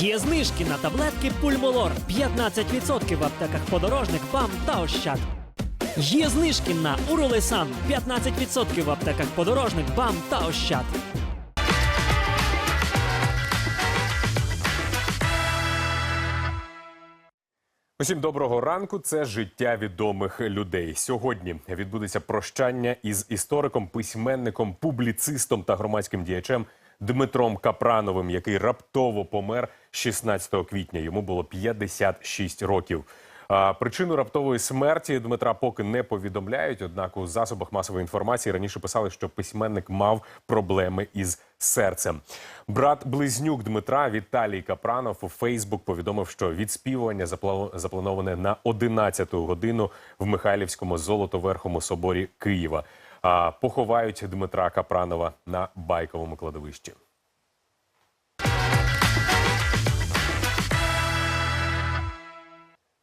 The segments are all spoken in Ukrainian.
Є знижки на таблетки Пульмолор 15% в аптеках подорожник, ПАМ та Ощад. Є знижки на Уролесан 15% в аптеках подорожник, БАМ та Ощад. Усім доброго ранку. Це життя відомих людей. Сьогодні відбудеться прощання із істориком, письменником, публіцистом та громадським діячем Дмитром Капрановим, який раптово помер 16 квітня. Йому було 56 років. Причину раптової смерті Дмитра поки не повідомляють. Однак у засобах масової інформації раніше писали, що письменник мав проблеми із серцем. Брат близнюк Дмитра Віталій Капранов у Фейсбук повідомив, що відспівування запла- заплановане на 11 годину в Михайлівському золотоверхому соборі Києва. Поховають Дмитра Капранова на байковому кладовищі.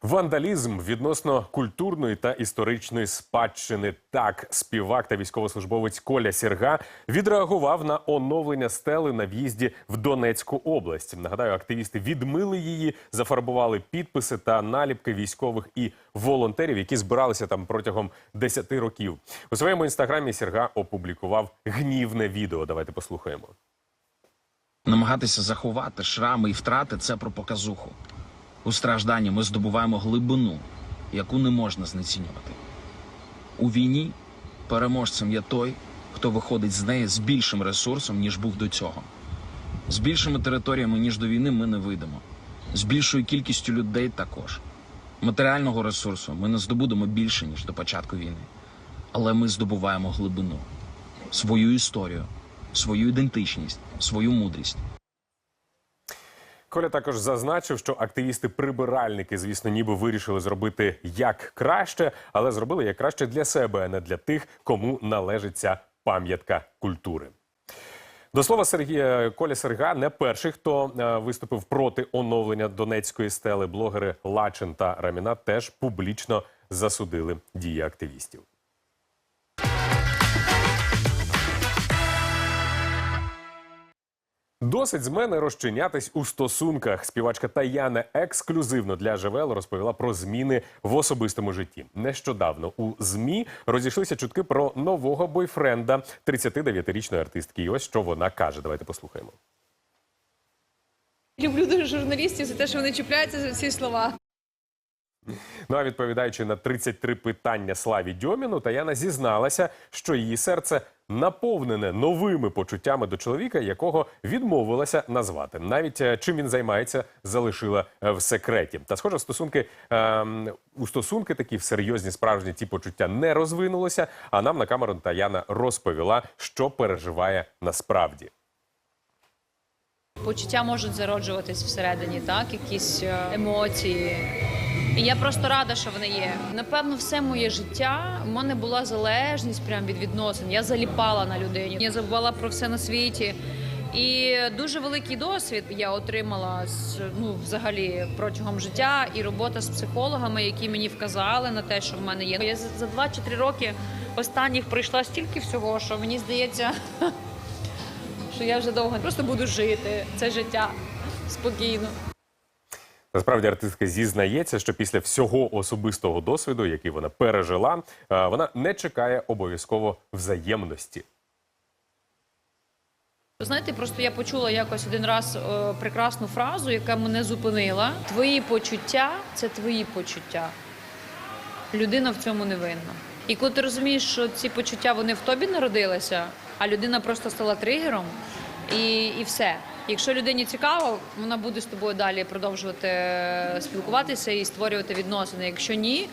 Вандалізм відносно культурної та історичної спадщини. Так, співак та військовослужбовець Коля Сірга відреагував на оновлення стели на в'їзді в Донецьку область. Нагадаю, активісти відмили її, зафарбували підписи та наліпки військових і волонтерів, які збиралися там протягом 10 років. У своєму інстаграмі Сірга опублікував гнівне відео. Давайте послухаємо. Намагатися заховати шрами і втрати це про показуху. У стражданні ми здобуваємо глибину, яку не можна знецінювати. У війні переможцем є той, хто виходить з неї з більшим ресурсом, ніж був до цього. З більшими територіями, ніж до війни, ми не вийдемо. З більшою кількістю людей також. Матеріального ресурсу ми не здобудемо більше, ніж до початку війни. Але ми здобуваємо глибину, свою історію, свою ідентичність, свою мудрість. Коля також зазначив, що активісти-прибиральники, звісно, ніби вирішили зробити як краще, але зробили як краще для себе, а не для тих, кому належить ця пам'ятка культури. До слова, Сергія Коля Серга не перший, хто е, виступив проти оновлення донецької стели. Блогери Лачин та Раміна теж публічно засудили дії активістів. Досить з мене розчинятись у стосунках. Співачка Таяна ексклюзивно для ЖВЛ розповіла про зміни в особистому житті. Нещодавно у змі розійшлися чутки про нового бойфренда 39-річної артистки. І ось що вона каже. Давайте послухаємо. Люблю дуже журналістів за те, що вони чіпляються за ці слова. Ну а відповідаючи на 33 питання Славі Дьоміну, Таяна зізналася, що її серце наповнене новими почуттями до чоловіка, якого відмовилася назвати. Навіть е, чим він займається, залишила е, в секреті. Та схоже, стосунки ем, у стосунки такі серйозні справжні ті почуття не розвинулися. А нам на камеру Таяна розповіла, що переживає насправді. Почуття можуть зароджуватись всередині, так, якісь е, емоції. І я просто рада, що вони є. Напевно, все моє життя в мене була залежність прямо від відносин. Я заліпала на людині. Я забувала про все на світі. І дуже великий досвід я отримала з ну взагалі протягом життя і робота з психологами, які мені вказали на те, що в мене є. Я за за два чи три роки останніх пройшла стільки всього, що мені здається, що я вже довго просто буду жити це життя спокійно. Насправді артистка зізнається, що після всього особистого досвіду, який вона пережила, е, вона не чекає обов'язково взаємності. Знаєте, просто я почула якось один раз е, прекрасну фразу, яка мене зупинила. Твої почуття це твої почуття. Людина в цьому не винна. І коли ти розумієш, що ці почуття вони в тобі народилися, а людина просто стала тригером, і, і все. Якщо людині цікаво, вона буде з тобою далі продовжувати е, спілкуватися і створювати відносини. Якщо ні,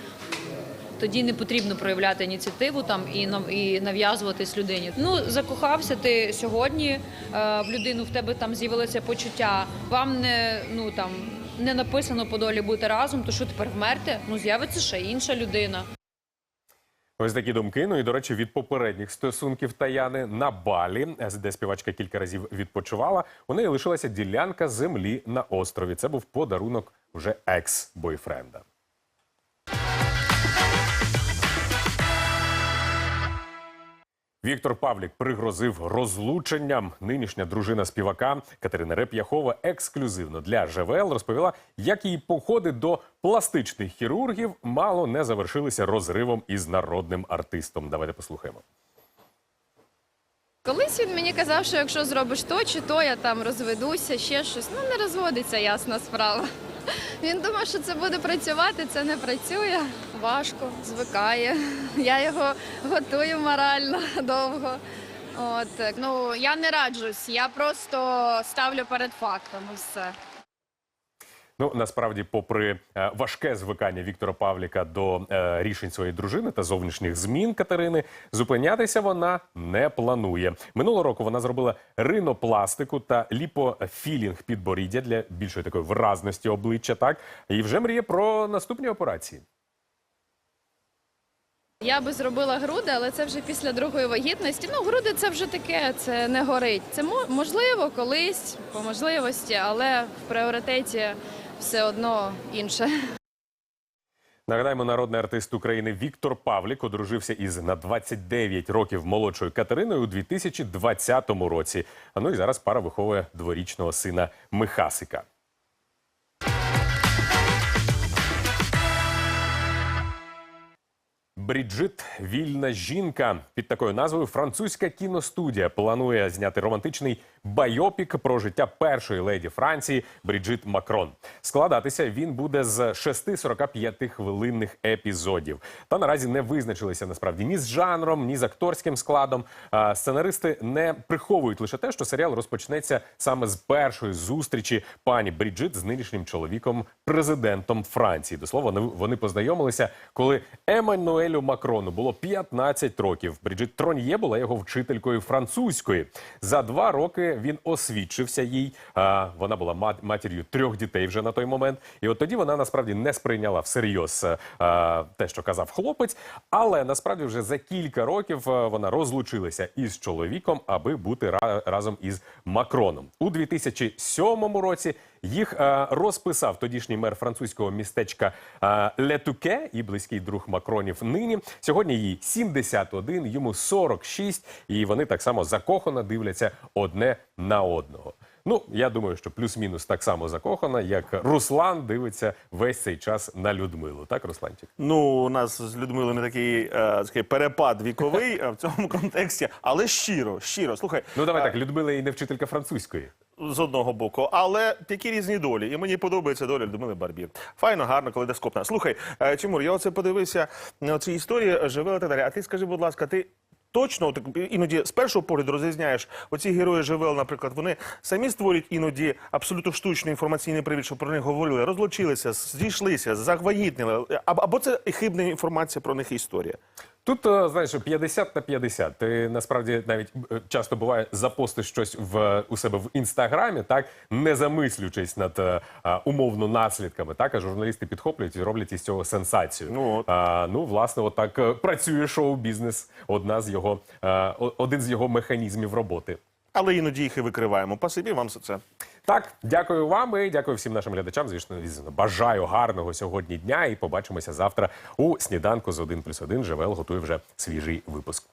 тоді не потрібно проявляти ініціативу там і і нав'язуватись людині. Ну закохався ти сьогодні е, в людину, в тебе там з'явилося почуття. Вам не ну там не написано по долі бути разом. То що тепер вмерти? Ну з'явиться ще інша людина. Ось такі думки. Ну і до речі, від попередніх стосунків Таяни на Балі, де співачка кілька разів відпочивала, у неї лишилася ділянка землі на острові. Це був подарунок вже екс-бойфренда. Віктор Павлік пригрозив розлученням. Нинішня дружина співака Катерина Реп'яхова ексклюзивно для ЖВЛ розповіла, як її походи до пластичних хірургів мало не завершилися розривом із народним артистом. Давайте послухаємо. Колись він мені казав, що якщо зробиш то чи то, я там розведуся, ще щось. Ну не розводиться, ясна справа. Він думав, що це буде працювати, це не працює. Важко, звикає. Я його готую морально довго. От ну я не раджусь, я просто ставлю перед фактом і все. Ну насправді, попри е, важке звикання Віктора Павліка до е, рішень своєї дружини та зовнішніх змін Катерини, зупинятися вона не планує. Минулого року вона зробила ринопластику та ліпофілінг підборіддя для більшої такої виразності обличчя. Так і вже мріє про наступні операції. Я би зробила груди, але це вже після другої вагітності. Ну, груди це вже таке, це не горить. Це мо- можливо колись, по можливості, але в пріоритеті все одно інше. Нагадаємо, народний артист України Віктор Павлік одружився із на 29 років молодшою Катериною у 2020 році. А ну і зараз пара виховує дворічного сина Михасика. Бріджит Вільна жінка під такою назвою французька кіностудія планує зняти романтичний байопік про життя першої леді Франції Бріджит Макрон. Складатися він буде з шести 45 хвилинних епізодів. Та наразі не визначилися насправді ні з жанром, ні з акторським складом. Сценаристи не приховують лише те, що серіал розпочнеться саме з першої зустрічі пані Бріджит з нинішнім чоловіком, президентом Франції. До слова, вони- познайомилися, коли Еммануелю Макрону було 15 років. Бріджит Троньє була його вчителькою французької. За два роки він освідчився їй. Вона була мат- матір'ю трьох дітей вже на той момент. І от тоді вона насправді не сприйняла всерйоз е, а, те, що казав хлопець. Але насправді вже за кілька років е, вона розлучилася із чоловіком, аби бути ра- разом із Макроном. У 2007 році їх е, розписав тодішній мер французького містечка е, Летуке і близький друг Макронів нині. Сьогодні їй 71, йому 46, і вони так само закохано дивляться одне на одного. Ну, я думаю, що плюс-мінус так само закохана, як Руслан дивиться весь цей час на Людмилу. Так, Русланчик? Ну, у нас з Людмилою не такий, е, такий перепад віковий е, в цьому контексті, але щиро, щиро. Слухай, Ну давай е, так, Людмила і не вчителька французької. з одного боку, але такі різні долі. І мені подобається доля Людмили Барбір. Файно, гарно, коли. Слухай, е, Тимур, я оце подивився на ці історії, живе далі. А ти скажи, будь ласка, ти. Точно, так іноді з першого погляду розрізняєш оці герої живел, наприклад, вони самі створюють іноді абсолютно штучний інформаційний привід, що про них говорили, розлучилися, зійшлися, завагітнили, або, або це хибна інформація про них історія. Тут е, знаєш 50 на 50. Ти насправді навіть е, часто буває запостиш щось в у себе в інстаграмі, так не замислюючись над е, а, умовно наслідками. Так а журналісти підхоплюють і роблять із цього сенсацію. Ну, от. А, ну власне, отак е, працює шоу-бізнес. Одна з його о- один з його механізмів роботи. Але іноді їх і викриваємо. Пасибі вам за це. Так, дякую вам і дякую всім нашим глядачам. Звісно, звісно, бажаю гарного сьогодні дня і побачимося завтра у сніданку з 1 плюс 1. Живел готує вже свіжий випуск.